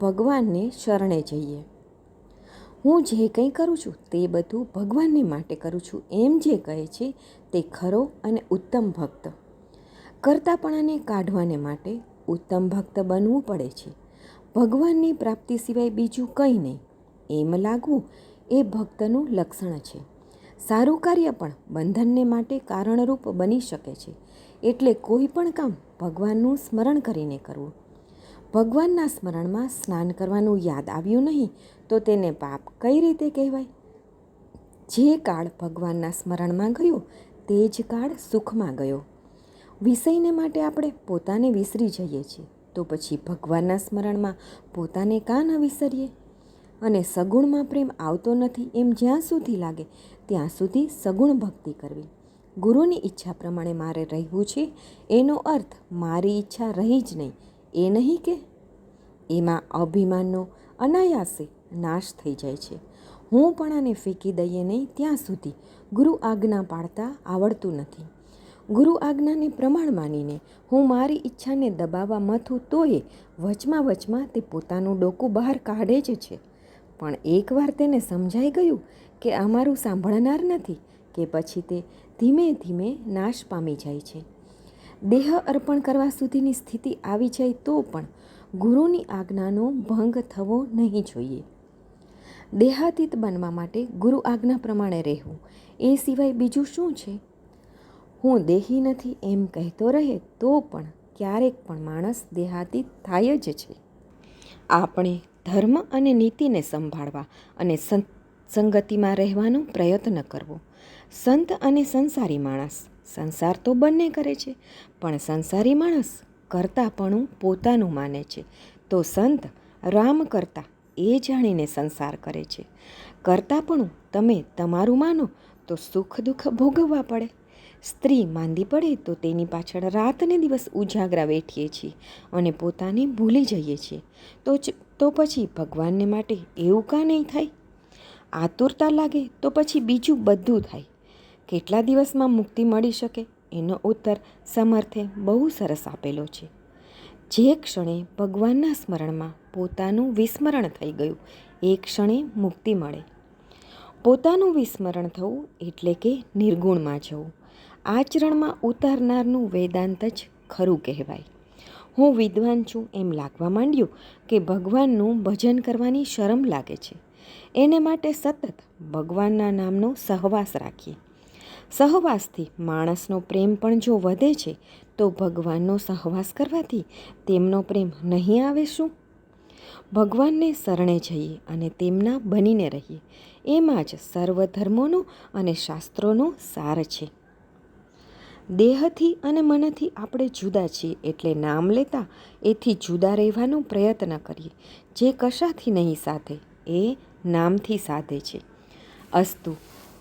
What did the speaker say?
ભગવાનને શરણે જઈએ. હું જે કંઈ કરું છું તે બધું ભગવાનને માટે કરું છું. એમ જે કહે છે તે ખરો અને ઉત્તમ ભક્ત. કરતાપણાને કાઢવાને માટે ઉત્તમ ભક્ત બનવું પડે છે. ભગવાનની પ્રાપ્તિ સિવાય બીજું કંઈ નહીં. એમ લાગવું એ ભક્તનું લક્ષણ છે. સારું કાર્ય પણ બંધનને માટે કારણરૂપ બની શકે છે. એટલે કોઈ પણ કામ ભગવાનનું સ્મરણ કરીને કરવું. ભગવાનના સ્મરણમાં સ્નાન કરવાનું યાદ આવ્યું નહીં, તો તેને પાપ કઈ રીતે કહેવાય? જે કાળ ભગવાનના સ્મરણમાં ગયો, તે જ કાળ સુખમાં ગયો. વિષયને માટે આપણે પોતાને વિસરી જઈએ છીએ, તો પછી ભગવાનના સ્મરણમાં પોતાને કાં ન વિસરીએ? અને સગુણમાં પ્રેમ આવતો નથી એમ જ્યાં સુધી લાગે, ત્યાં સુધી સગુણ ભક્તિ કરવી. ગુરુની ઈચ્છા પ્રમાણે મારે રહેવું છે, એનો અર્થ મારી ઈચ્છા રહી જ નહીં એ નહીં કે? એમાં અભિમાનનો અનાયાસે નાશ થઈ જાય છે. હું પણ આને ફેંકી દઈએ નહીં ત્યાં સુધી ગુરુ આજ્ઞા પાડતા આવડતું નથી. ગુરુ આજ્ઞાને પ્રમાણ માનીને હું મારી ઈચ્છાને દબાવવા મથું તોય વચમાં વચમાં તે પોતાનું ડોકું બહાર કાઢે જ છે. પણ એકવાર તેને સમજાઈ ગયું કે અમારું સાંભળનાર નથી કે પછી તે ધીમે ધીમે નાશ પામી જાય છે. દેહ અર્પણ કરવા સુધીની સ્થિતિ આવી જાય તો પણ ગુરુની આજ્ઞાનો ભંગ થવો નહીં જોઈએ. દેહાતીત બનવા માટે ગુરુ આજ્ઞા પ્રમાણે રહેવું. એ સિવાય બીજું શું છે? હું દેહી નથી એમ કહેતો રહે તો પણ ક્યારેક પણ માણસ દેહાતીત થાય જ છે. આપણે ધર્મ અને નીતિને સંભાળવા અને સંગતિમાં રહેવાનો પ્રયત્ન કરવો. સંત અને સંસારી માણસ સંસાર તો બંને કરે છે, પણ સંસારી માણસ કરતાપણું પોતાનું માને છે. તો સંત રામ કરતા એ જાણીને સંસાર કરે છે. કરતાપણું તમે તમારું માનો તો સુખ દુઃખ ભોગવવા પડે. સ્ત્રી માંદી પડે તો તેની પાછળ રાતને દિવસ ઉજાગરા બેઠીએ છીએ અને પોતાને ભૂલી જઈએ છીએ. તો તો પછી ભગવાનને માટે એવું કાં નહીં થાય? આતુરતા લાગે તો પછી બીજું બધું થાય. કેટલા દિવસમાં મુક્તિ મળી શકે? એનો ઉત્તર સમર્થે બહુ સરસ આપેલો છે. જે ક્ષણે ભગવાનના સ્મરણમાં પોતાનું વિસ્મરણ થઈ ગયું, એ ક્ષણે મુક્તિ મળે. પોતાનું વિસ્મરણ થવું એટલે કે નિર્ગુણમાં જવું. આચરણમાં ઉતારનારનું વેદાંત જ ખરું કહેવાય. હું વિદ્વાન છું એમ લાગવા માંડ્યું કે ભગવાનનું ભજન કરવાની શરમ લાગે છે. એને માટે સતત ભગવાનના નામનો સહવાસ રાખીએ. સહવાસથી માણસનો પ્રેમ પણ જો વધે છે, તો ભગવાનનો સહવાસ કરવાથી તેમનો પ્રેમ નહીં આવે શું? ભગવાનને શરણે જઈએ અને તેમના બનીને રહીએ. એમાં જ સર્વ ધર્મોનો અને શાસ્ત્રોનો સાર છે. દેહથી અને મનથી આપણે જુદા છીએ એટલે નામ લેતા એથી જુદા રહેવાનો પ્રયત્ન કરીએ. જે કશાથી નહીં સાધે, એ નામથી સાધે છે. અસ્તુ